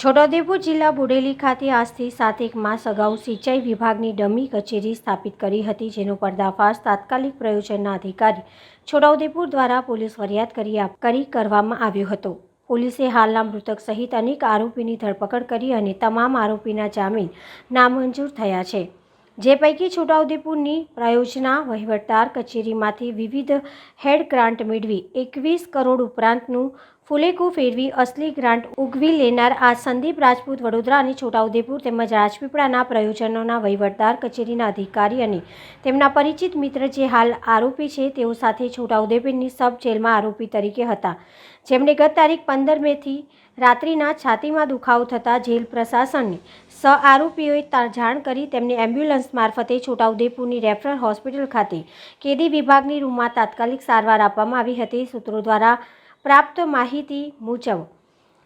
છોટાઉદેપુર જિલ્લા બોડેલી ખાતે આજથી સાત એક માસ અગાઉ સિંચાઈ વિભાગની ડમી કચેરી સ્થાપિત કરી હતી, જેનો પર્દાફાશ તાત્કાલિક પ્રયોજનના અધિકારી છોટાઉદેપુર દ્વારા પોલીસ ફરિયાદ કરી કરી કરવામાં આવ્યો હતો. પોલીસે હાલના મૃતક સહિત અનેક આરોપીની ધરપકડ કરી અને તમામ આરોપીના જામીન નામંજૂર થયા છે. જે પૈકી છોટાઉદેપુરની પ્રયોજના વહીવટદાર કચેરીમાંથી વિવિધ હેડ ગ્રાન્ટ મેળવી એકવીસ કરોડ ઉપરાંતનું ફુલેકું ફેરવી અસલી ગ્રાન્ટ ઉગવી લેનાર આ સંદીપ રાજપૂત વડોદરા અને છોટાઉદેપુર તેમજ રાજપીપળાના પ્રયોજનોના વહીવટદાર કચેરીના અધિકારી અને તેમના પરિચિત મિત્ર જે હાલ આરોપી છે તેઓ સાથે છોટાઉદેપુરની સબ જેલમાં આરોપી તરીકે હતા. જેમણે ગત તારીખ પંદર મેથી રાત્રિના છાતીમાં દુખાવો થતાં જેલ પ્રશાસનને સ આરોપીઓએ જાણ કરી તેમને એમ્બ્યુલન્સ મારફતે છોટાઉદેપુરની રેફરલ હોસ્પિટલ ખાતે કેદી વિભાગની રૂમમાં તાત્કાલિક સારવાર આપવામાં આવી હતી. સૂત્રો દ્વારા પ્રાપ્ત માહિતી મુજબ,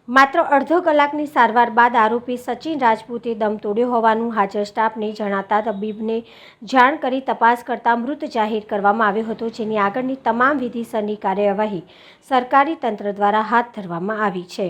માત્ર અડધો કલાકની સારવાર બાદ આરોપી સચિન રાજપૂતે દમ તોડ્યો હોવાનું હાજર સ્ટાફને જણાતા તબીબને જાણ કરી તપાસ કરતા મૃત જાહેર કરવામાં આવ્યો હતો, જેની આગળની તમામ વિધિસરની કાર્યવાહી સરકારી તંત્ર દ્વારા હાથ ધરવામાં આવી છે.